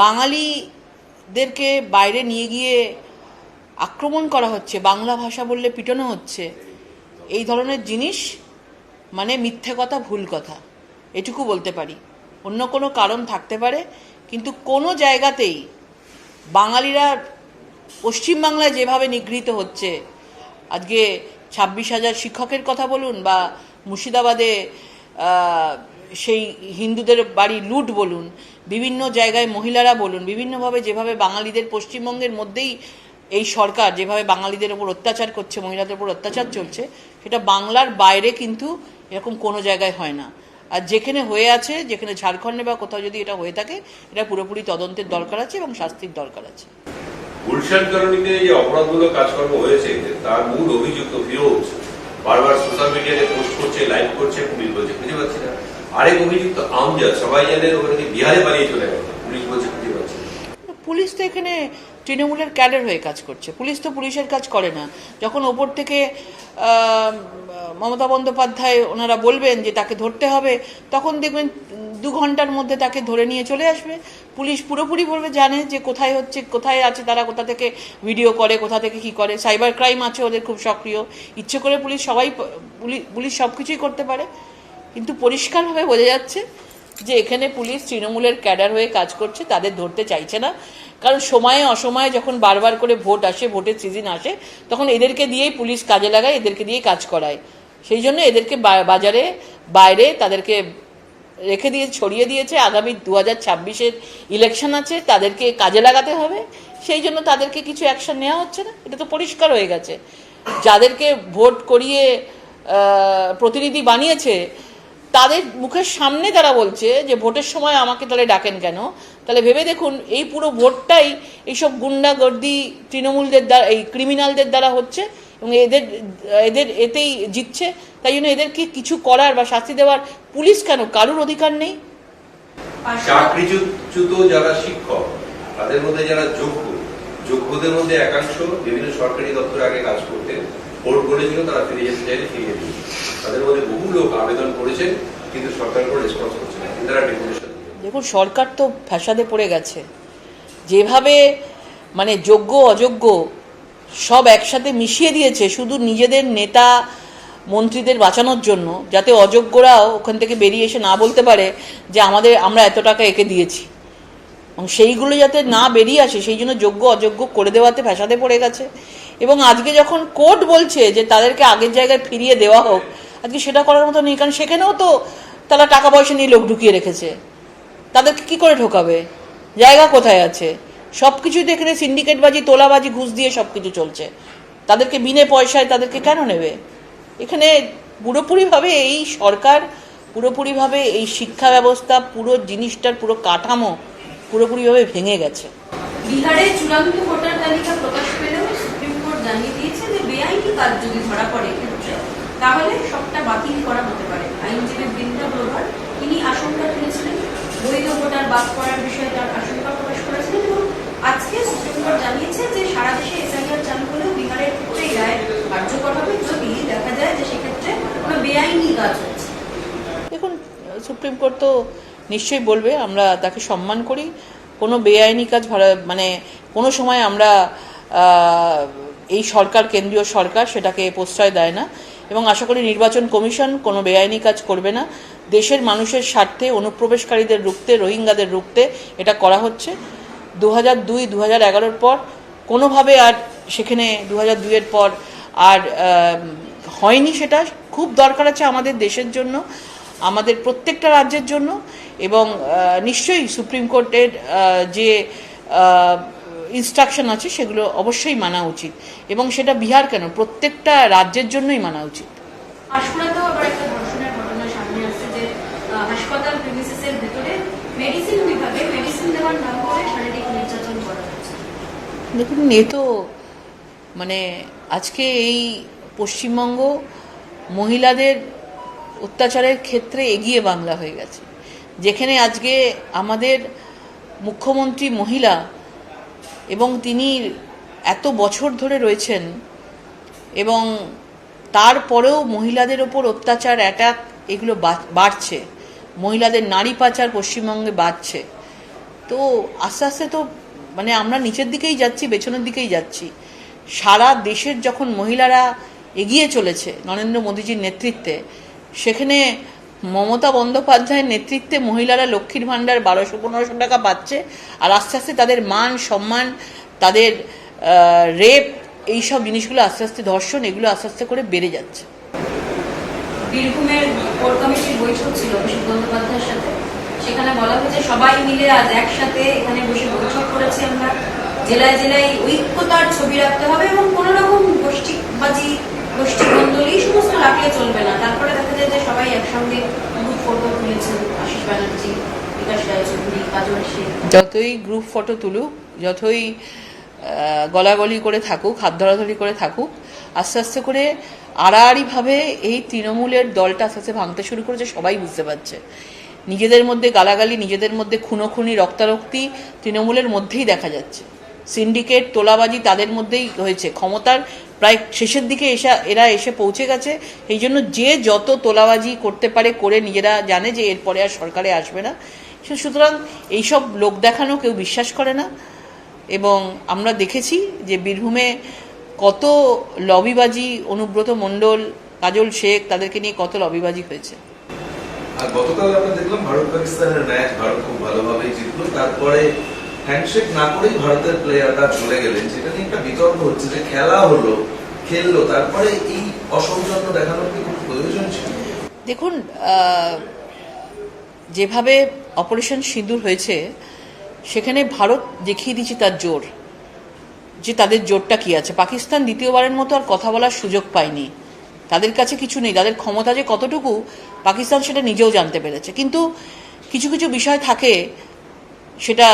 বাঙালিদেরকে বাইরে নিয়ে গিয়ে আক্রমণ করা হচ্ছে, বাংলা ভাষা বললে পিটানো হচ্ছে, এই ধরনের জিনিস মানে মিথ্যে কথা, ভুল কথা, এটুকু বলতে পারি। অন্য কোনো কারণ থাকতে পারে, কিন্তু কোনো জায়গাতেই বাঙালিরা পশ্চিমবাংলায় যেভাবে নিগৃহীত হচ্ছে, আজকে ছাব্বিশ হাজার শিক্ষকের কথা বলুন বা মুর্শিদাবাদে সেই হিন্দুদের বাড়ি লুট বলুন, বিভিন্ন জায়গায় মহিলারা বলুন, বিভিন্নভাবে যেভাবে বাঙালিদের পশ্চিমবঙ্গের মধ্যেই এই সরকার যেভাবে বাঙালিদের ওপর অত্যাচার করছে, মহিলাদের ওপর অত্যাচার চলছে, সেটা বাংলার বাইরে কিন্তু এরকম কোনো জায়গায় হয় না। আর যেখানে হয়ে আছে, যেখানে ঝাড়খণ্ডে বা কোথাও যদি এটা হয়ে থাকে, এটা পুরোপুরি তদন্তের দরকার আছে এবং শাস্তির দরকার আছে। গুলশান কলোনিতে যে অপরাধমূলক কাজকর্ম হয়েছে, তার মূল অভিযুক্ত ফিরোজ বারবার সোশ্যাল মিডিয়াতে পোস্ট করছে করছে বলছে খুঁজে পাচ্ছি না। আরেক অভিযুক্ত আমজাদ সবাই জানে ওখানে বিহারে পালিয়ে চলে গেল। পুলিশ বলছে খুঁজে পাচ্ছি পুলিশ তো এখানে তৃণমূলের ক্যাডার হয়ে কাজ করছে। পুলিশ তো পুলিশের কাজ করে না। যখন ওপর থেকে মমতা বন্দ্যোপাধ্যায় ওনারা বলবেন যে তাকে ধরতে হবে, তখন দেখবেন দু ঘণ্টার মধ্যে তাকে ধরে নিয়ে চলে আসবে। পুলিশ পুরোপুরি বলবে, জানে যে কোথায় হচ্ছে, কোথায় আছে, তারা কোথা থেকে ভিডিও করে, কোথা থেকে কি করে। সাইবার ক্রাইম আছে, ওদের খুব সক্রিয়। ইচ্ছে করে পুলিশ সবাই, পুলিশ সব কিছুই করতে পারে। কিন্তু পরিষ্কারভাবে বোঝা যাচ্ছে যে এখানে পুলিশ তৃণমূলের ক্যাডার হয়ে কাজ করছে, তাদের ধরতে চাইছে না। কারণ সময়ে অসময়ে যখন বারবার করে ভোট আসে, ভোটের সিজন আসে, তখন এদেরকে দিয়েই পুলিশ কাজে লাগায়, এদেরকে দিয়েই কাজ করায়। সেই জন্য এদেরকে বাজারে বাইরে তাদেরকে রেখে দিয়ে, ছড়িয়ে দিয়েছে। আগামী দু হাজার ছাব্বিশের ইলেকশন আছে, তাদেরকে কাজে লাগাতে হবে। সেই জন্য তাদেরকে কিছু অ্যাকশন নেওয়া হচ্ছে না। এটা তো পরিষ্কার হয়ে গেছে। যাদেরকে ভোট করিয়ে প্রতিনিধি বানিয়েছে তাদের মুখের সামনে তারা বলছে যে ভোটের সময় আমাকে তাহলে ডাকেন কেন? তাহলে ভেবে দেখুন, এই পুরো ভোটটাই এইসব গুন্ডাগর্দি তৃণমূলদের দ্বারা, এই ক্রিমিনালদের দ্বারা হচ্ছে এবং এদের এদের এতেই জিতছে। তাই জন্য এদেরকে কিছু করার বা শাস্তি দেওয়ার পুলিশ কেন? কারুর অধিকার নেই? চাকরিচ্যুত যারা শিক্ষক, তাদের মধ্যে যারা যোগ্য, যোগ্যদের মধ্যে একাংশ বিভিন্ন সরকারি দপ্তরে আগে কাজ করতেন, ভোট করেছিল তারা ফিরে যেতে চাইলে ফিরিয়ে দিয়েছে। তাদের মধ্যে বহু লোক আবেদন করেছেন, কিন্তু সরকার কোনো রেসপন্স করছে না। ডেপুটেশন দেখুন, সরকার তো ফ্যাসাদে পড়ে গেছে। যেভাবে মানে যোগ্য, অযোগ্য, সব একসাথে মিশিয়ে দিয়েছে, শুধু নিজেদের নেতা, মন্ত্রীদের বাঁচানোর জন্য, যাতে অযোগ্যরাও ওখান থেকে বেরিয়ে এসে না বলতে পারে যে আমাদের, আমরা এত টাকা একে দিয়েছি। এবং সেইগুলো যাতে না বেরিয়ে আসে, সেই জন্য যোগ্য, অযোগ্য করে দেওয়াতে ফ্যাসাদে পড়ে গেছে। এবং আজকে যখন কোর্ট বলছে যে তাদেরকে আগের জায়গায় ফিরিয়ে দেওয়া হোক আজকে সেটা করার মতো নেই, কারণ সেখানেও তো তারা টাকা পয়সা নিয়ে লোক ঢুকিয়ে রেখেছে। তাদেরকে কি করে ঢোকাবে জায়গা কোথায় আছে? সব কিছুই তো এখানে সিন্ডিকেটবাজি, তোলাবাজি, ঘুষ দিয়ে সব কিছু চলছে। তাদেরকে বিনে পয়সায় তাদেরকে কেন নেবে? এখানে পুরোপুরিভাবে এই সরকার, পুরোপুরিভাবে এই শিক্ষা ব্যবস্থা, পুরো জিনিসটার পুরো কাঠামো পুরোপুরিভাবে ভেঙে গেছে। বিহারে চূড়ান্ত ভোটার তালিকা প্রকাশ পেলেও সুপ্রিম কোর্ট জানিয়ে দিয়েছে যে বেআইনি কাজ যদি ধরা পড়ে। তাহলে সবটা বাতিল করা হতে পারে। আইনজীবী বৃন্দা গ্লোভার তিনি আশঙ্কা তুলেছিলেন, বৈধ ভোটার বাদ করার বিষয়ে তার আশঙ্কা প্রকাশ করেছিলেন এবং আজকে সুপ্রিম কোর্ট জানিয়েছে যে সারা দেশে এসআইআর চালু হলেও বিহারের ক্ষেত্রে রায় কার্যকর হবে। যদি দেখা যায় যে সেক্ষেত্রে কোনো বেআইনি কাজ হচ্ছে। দেখুন সুপ্রিম কোর্ট তো নিশ্চয়ই বলবে, আমরা তাকে সম্মান করি। কোনো বেআইনি কাজ মানে কোনো সময় আমরা এই সরকার, কেন্দ্রীয় সরকার সেটাকে প্রশ্রয় দেয় না। এবং আশা করি নির্বাচন কমিশন কোনো বেআইনি কাজ করবে না। দেশের মানুষের স্বার্থে, অনুপ্রবেশকারীদের রুখতে, রোহিঙ্গাদের রুখতে এটা করা হচ্ছে। দু হাজার দুই দু হাজার এগারোর পর কোনোভাবে আর সেখানে দু হাজার দুইয়ের পর আর হয়নি সেটা। খুব দরকার আছে আমাদের দেশের জন্য, আমাদের প্রত্যেকটা রাজ্যের জন্য এবং নিশ্চয়ই সুপ্রিম কোর্টের যে ইনস্ট্রাকশন আছে সেগুলো অবশ্যই মানা উচিত। এবং সেটা বিহার কেন? প্রত্যেকটা রাজ্যের জন্যই মানা উচিত। পাঁশকুড়াতেও আবার একটা ধর্ষণের ঘটনা সামনে আসছে যে হাসপাতাল প্রিমিসিসের ভেতরে মেডিসিন বিভাগে মেডিসিন দেওয়ার নাম করে শারীরিক নির্যাতন করা দেখুন এ তো মানে আজকে এই পশ্চিমবঙ্গ মহিলাদের অত্যাচারের ক্ষেত্রে এগিয়ে বাংলা হয়ে গেছে। যেখানে আজকে আমাদের মুখ্যমন্ত্রী মহিলা এবং তিনি এত বছর ধরে রয়েছেন এবং তারপরেও মহিলাদের ওপর অত্যাচার অ্যাটাক এগুলো বাড়ছে। মহিলাদের নারী পাচার পশ্চিমবঙ্গে বাড়ছে। তো আস্তে আস্তে তো মানে আমরা নিচের দিকেই যাচ্ছি, পেছনের দিকেই যাচ্ছি। সারা দেশের যখন মহিলারা এগিয়ে চলেছে নরেন্দ্র মোদীজির নেতৃত্বে, সেখানে মমতা বন্দ্যোপাধ্যায়ের নেতৃত্বে মহিলারা লক্ষ্মীর ভাণ্ডার বারোশো, পনেরোশো টাকা পাচ্ছে, আর আস্তে আস্তে তাদের মান, সম্মান, তাদের রেপ এইসব জিনিসগুলো আস্তে আস্তে, ধর্ষণ, এগুলো আস্তে আস্তে করে বেড়ে যাচ্ছে। বীরভূমের কোর কমিটির বৈঠক ছিল অভিষেক বন্দ্যোপাধ্যায়ের সাথে। সেখানে বলা হয়েছে, সবাই মিলে আজ একসাথে এখানে বসে বৈঠক করেছি আমরা। জেলায় জেলায় ঐক্যতার ছবি রাখতে হবে এবং কোনো রকম গোষ্ঠীবাজি সমস্ত রাখলে চলবে না। তারপরে দেখা যায় যে সবাই একসঙ্গে গ্রুপ ফটো তুলেছেন আশিস ব্যানার্জি, বিকাশ রায়চৌধুরী কাজল যতই গ্রুপ ফটো তুলুক, যতই গলাগলি করে থাকুক, হাত ধরাধরি করে থাকুক, আস্তে আস্তে করে আড়াআড়িভাবে এই তৃণমূলের দলটা আস্তে আস্তে ভাঙতে শুরু করেছে, সবাই বুঝতে পারছে। নিজেদের মধ্যে গালাগালি, নিজেদের মধ্যে খুনোখুনি, রক্তারক্তি তৃণমূলের মধ্যেই দেখা যাচ্ছে। সিন্ডিকেট, তোলাবাজি তাদের মধ্যেই হয়েছে। ক্ষমতার প্রায় শেষের দিকে এসে, এরা এসে পৌঁছে গেছে। এই জন্য যে যত তোলাবাজি করতে পারে, করে নিজেরা জানে যে এরপরে আর সরকারে আসবে না। সুতরাং এইসব লোক দেখানো কেউ বিশ্বাস করে না। এবং আমরা দেখেছি যে বীরভূমে কত লবিবাজি, অনুব্রত মণ্ডল, কাজল শেখ, তাদেরকে নিয়ে কত লবিবাজি হয়েছে। আর গতকাল আমরা দেখলাম ভারত পাকিস্তানের ম্যাচ ভারত খুব ভালোভাবেই জিতলো। তারপরে হ্যান্ডশেক না করেই ভারতের প্লেয়াররা চলে গেলেন, সেটা নিয়ে একটা বিতর্ক হচ্ছে যে খেলা হলো, খেললো, তারপরে এই অসৌজন্য দেখানোর কি খুব প্রয়োজন ছিল? দেখুন যেভাবে অপারেশন সিঁদুর হয়েছে, সেখানে ভারত দেখিয়ে দিচ্ছে তার জোর, যে তাদের জোরটা কি আছে। পাকিস্তান দ্বিতীয়বারের মতো আর কথা বলার সুযোগ পায়নি। তাদের কাছে কিছু নেই, তাদের ক্ষমতা যে কতটুকু, পাকিস্তান সেটা নিজেও জানতে পেরেছে। কিন্তু কিছু কিছু বিষয় থাকে, সেটা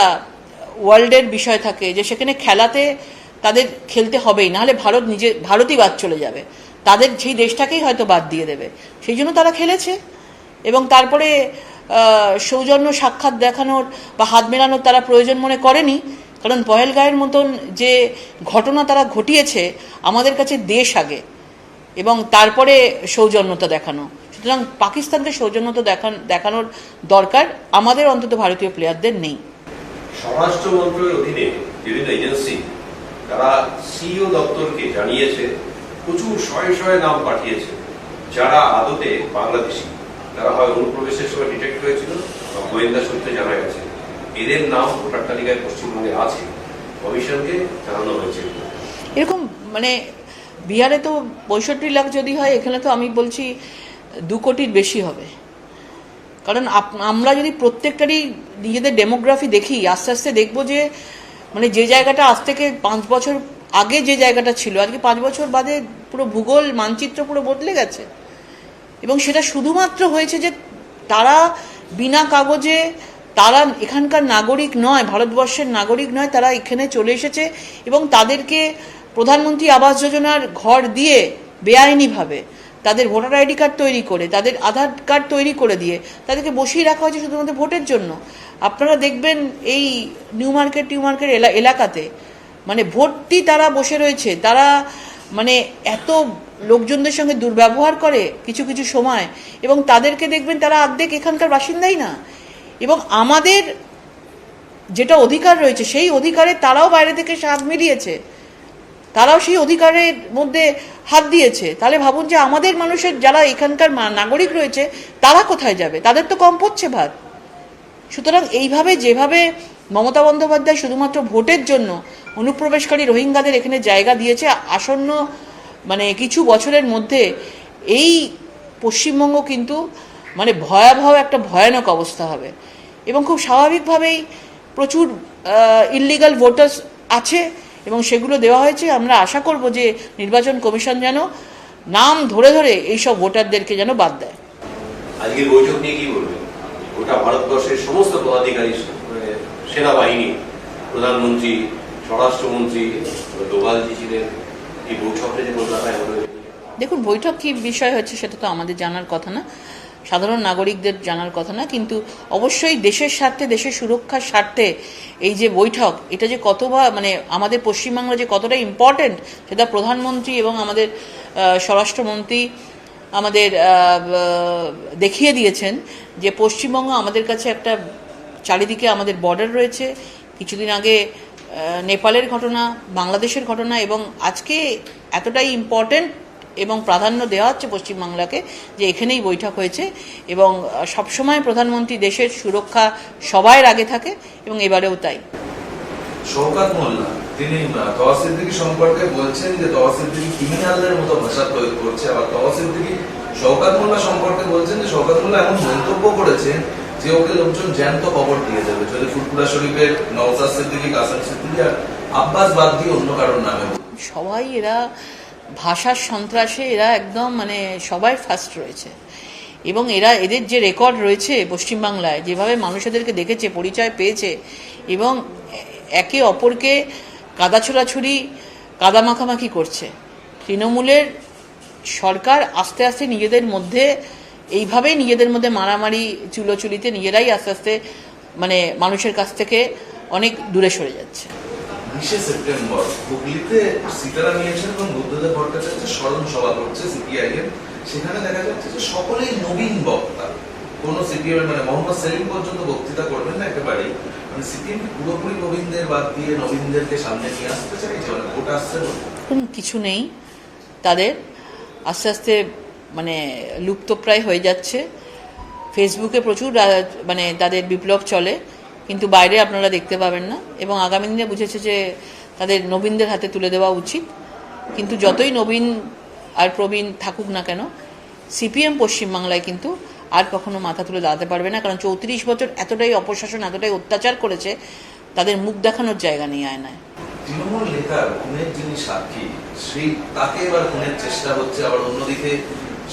ওয়ার্ল্ডের বিষয় থাকে যে সেখানে খেলাতে তাদের খেলতে হবেই, নাহলে ভারত নিজে, ভারতই বাদ চলে যাবে। তাদের সেই দেশটাকেই হয়তো বাদ দিয়ে দেবে। সেই জন্য তারা খেলেছে। এবং তারপরে সৌজন্য সাক্ষাৎ দেখানোর বা হাত মেলানোর তারা প্রয়োজন মনে করেনি। কারণ পহেলগাঁয়ের মতন যে ঘটনা তারা ঘটিয়েছে, আমাদের কাছে দেশ আগে। এবং তারপরে সৌজন্যতা দেখানো। সুতরাং পাকিস্তানকে সৌজন্যতা দেখান, দেখানোর দরকার আমাদের অন্তত ভারতীয় প্লেয়ারদের নেই। স্বরাষ্ট্র মন্ত্রকের অধীনে বিভিন্ন এজেন্সি, তারা সিইও দপ্তরকে জানিয়েছে, প্রচুর শয়ে শয়ে নাম পাঠিয়েছে, যারা আদতে বাংলাদেশি। তারা হয় অনুপ্রবেশের সময় ডিটেক্ট হয়েছিল বা গোয়েন্দা সূত্রে জানা গেছে, এদের নাম ভোটার তালিকায় পশ্চিমবঙ্গে আছে। কমিশনকে জানানো হয়েছে। এরকম মানে বিহারে তো পঁয়ষট্টি লাখ যদি হয়, এখানে তো আমি বলছি দু কোটির বেশি হবে। কারণ আমরা যদি প্রত্যেকটারই নিজেদের ডেমোগ্রাফি দেখি, আস্তে আস্তে দেখব যে মানে যে জায়গাটা আজ থেকে পাঁচ বছর আগে যে জায়গাটা ছিল, আজকে পাঁচ বছর বাদে পুরো ভূগোল, মানচিত্র পুরো বদলে গেছে। এবং সেটা শুধুমাত্র হয়েছে যে, তারা বিনা কাগজে, তারা এখানকার নাগরিক নয়, ভারতবর্ষের নাগরিক নয়, তারা এখানে চলে এসেছে এবং তাদেরকে প্রধানমন্ত্রী আবাস যোজনার ঘর দিয়ে বেআইনিভাবে তাদের ভোটার আইডি কার্ড তৈরি করে, তাদের আধার কার্ড তৈরি করে দিয়ে তাদেরকে বসিয়ে রাখা হয়েছে শুধুমাত্র ভোটের জন্য। আপনারা দেখবেন এই নিউ মার্কেট নিউ মার্কেট এলা- এলাকাতে মানে ভর্তি তারা বসে রয়েছে। তারা মানে এত লোকজনদের সঙ্গে দুর্ব্যবহার করে কিছু কিছু সময় এবং তাদেরকে দেখবেন তারা অর্ধেক এখানকার বাসিন্দাই না। এবং আমাদের যেটা অধিকার রয়েছে, সেই অধিকারে তারাও বাইরে থেকে হাত মিলিয়েছে। তারাও সেই অধিকারের মধ্যে হাত দিয়েছে। তাহলে ভাবুন যে আমাদের মানুষের যারা এখানকার নাগরিক রয়েছে, তারা কোথায় যাবে? তাদের তো কম পড়ছে ভাত। সুতরাং এইভাবে যেভাবে মমতা বন্দ্যোপাধ্যায় শুধুমাত্র ভোটের জন্য অনুপ্রবেশকারী রোহিঙ্গাদের এখানে জায়গা দিয়েছে, আসন্ন মানে কিছু বছরের মধ্যে এই পশ্চিমবঙ্গ কিন্তু মানে ভয়াবহ একটা ভয়ানক অবস্থা হবে। এবং খুব স্বাভাবিকভাবেই প্রচুর ইললিগাল ভোটার্স আছে। এবং সেগুলো দেওয়া হয়েছে। আমরা আশা করব যে নির্বাচন কমিশন যেন নাম ধরে ধরে এইসব ভোটারদেরকে যেন বাদ দেয়। আজকের বৈঠক নিয়ে কি বলবেন? গোটা ভারতবর্ষের সমস্ত পদাধিকারী সেনাবাহিনী প্রধানমন্ত্রী স্বরাষ্ট্রমন্ত্রী ডোভালজি ছিলেন এই বৈঠকটা যে কলকাতায় দেখুন বৈঠক কি বিষয় হচ্ছে সেটা তো আমাদের জানার কথা না। সাধারণ নাগরিকদের জানার কথা না, কিন্তু অবশ্যই দেশের স্বার্থে, দেশের সুরক্ষার স্বার্থে এই যে বৈঠক, এটা যে কতবার মানে আমাদের পশ্চিমবাংলা যে কতটা ইম্পর্টেন্ট সেটা প্রধানমন্ত্রী এবং আমাদের স্বরাষ্ট্রমন্ত্রী আমাদের দেখিয়ে দিয়েছেন যে পশ্চিমবঙ্গ আমাদের কাছে একটা চারিদিকে আমাদের বর্ডার রয়েছে। কিছুদিন আগে নেপালের ঘটনা, বাংলাদেশের ঘটনা এবং আজকে এতটাই ইম্পর্ট্যান্ট এবং প্রাধান্য দেওয়া হচ্ছে পশ্চিমবাংলাকে যে এখানেই বৈঠক হয়েছে এবং সবসময় প্রধানমন্ত্রী দেশের সুরক্ষা সবার আগে থাকে এবং এবারেও তাই। শওকাত মোল্লা তিনি তওয়া সিদ্দিকী সম্পর্কে বলছেন যে তওয়া সিদ্দিকী ক্রিমিনালদের মতো ভাষা প্রয়োগ করছে। আবার তওয়া সিদ্দিকী শওকাত মোল্লা সম্পর্কে বলছেন যে শওকাত মোল্লা এমন মন্তব্য করেছেন যে ওকে লোকজন জ্যান্ত দিয়ে যাবে যদি শরীফের সিদ্দিকী কাসেম সিদ্দিকী আর আব্বাস বাদ দিয়ে অন্য কারোর নামে সবাই এরা ভাষার সন্ত্রাসে এরা একদম মানে সবাই ফার্স্ট রয়েছে। এবং এরা এদের যে রেকর্ড রয়েছে পশ্চিমবাংলায়, যেভাবে মানুষদেরকে দেখেছে, পরিচয় পেয়েছে, এবং একে অপরকে কাদা ছোড়াছুরি কাদা মাখামাখি করছে। তৃণমূলের সরকার আস্তে আস্তে নিজেদের মধ্যে, এইভাবেই নিজেদের মধ্যে মারামারি, চুলোচুলিতে নিজেরাই আস্তে আস্তে মানে মানুষের কাছ থেকে অনেক দূরে সরে যাচ্ছে। সেপ্টেম্বর হুগলিতে সীতারাম ইলেকশন এবং বুদ্ধদেব ভট্টাচার্য স্মরণ সভা করছে সিপিআই এর। সেখানে দেখা যাচ্ছে যে সকলেই নবীন বক্তা। কোন সিপিএম মানে মোহাম্মদ সেলিম পর্যন্ত বক্তৃতা করবেন না মানে সিপিএম পুরোপুরি নবীনদের বাদ দিয়ে নবীনদেরকে সামনে নিয়ে আসতে চাইছে মানে ভোট আসছে। এখন কিছু নেই। তাদের আস্তে আস্তে মানে লুপ্তপ্রায় হয়ে যাচ্ছে। ফেসবুকে প্রচুর মানে তাদের বিপ্লব চলে। কিন্তু বাইরে আপনারা দেখতে পাবেন না। এবং আগামী দিনে বুঝেছে যে তাদের নবীনদের হাতে তুলে দেওয়া উচিত। কিন্তু যতই নবীন আর প্রবীণ থাকুক না কেন, সিপিএম পশ্চিমবাংলায় কিন্তু আর কখনো মাথা তুলে দাঁড়াতে পারবে না। কারণ চৌত্রিশ বছর এতটাই অপশাসন, এতটাই অত্যাচার করেছে, তাদের মুখ দেখানোর জায়গা নেই আয়নায়। তৃণমূল নেতার খুনের যিনি সাক্ষী, সেই তাকে এবার খুনের চেষ্টা হচ্ছে আবার অন্যদিকে।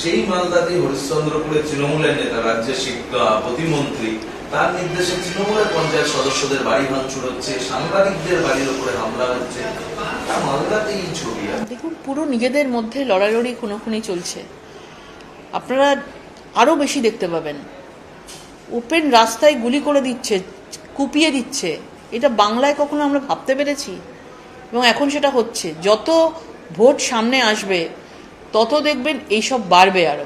সেই মালদাতে হরিশ্চন্দ্রপুরের তৃণমূলের নেতা, রাজ্যের শিক্ষা প্রতিমন্ত্রী তার নির্দেশে তৃণমূলের পঞ্চায়েত সদস্যদের বাড়ি ভাঙচুর হচ্ছে, সাংবাদিকদের বাড়ির উপরে হামলা হচ্ছে। দেখুন, পুরো নিজেদের মধ্যে লড়ালড়ি, খুনোখুনি চলছে। আপনারা আরও বেশি দেখতে পাবেন। ওপেন রাস্তায় গুলি করে দিচ্ছে, কুপিয়ে দিচ্ছে। এটা বাংলায় কখনো আমরা ভাবতে পেরেছি। এবং এখন সেটা হচ্ছে। যত ভোট সামনে আসবে, তত দেখবেন এইসব বাড়বে আরও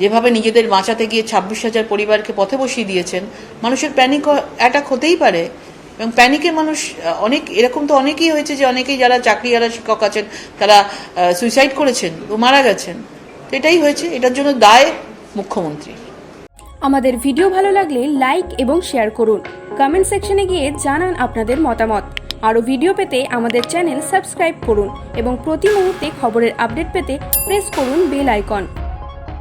যেভাবে নিজেদের বাঁচাতে গিয়ে ছাব্বিশ হাজার পরিবারকে পথে বসিয়ে দিয়েছেন, মানুষের প্যানিক অ্যাটাক হতেই পারে। এবং প্যানিকে মানুষ অনেক, এরকম তো অনেকেই হয়েছে যে অনেকেই যারা চাকরি যারা শিক্ষক আছেন, তারা সুইসাইড করেছেন ও মারা গেছেন। এটাই হয়েছে, এটার জন্য দায় মুখ্যমন্ত্রী। আমাদের ভিডিও ভালো লাগলে লাইক এবং শেয়ার করুন। কমেন্ট সেকশনে গিয়ে জানান আপনাদের মতামত। আরও ভিডিও পেতে আমাদের চ্যানেল সাবস্ক্রাইব করুন এবং প্রতি মুহূর্তে খবরের আপডেট পেতে প্রেস করুন বেল আইকন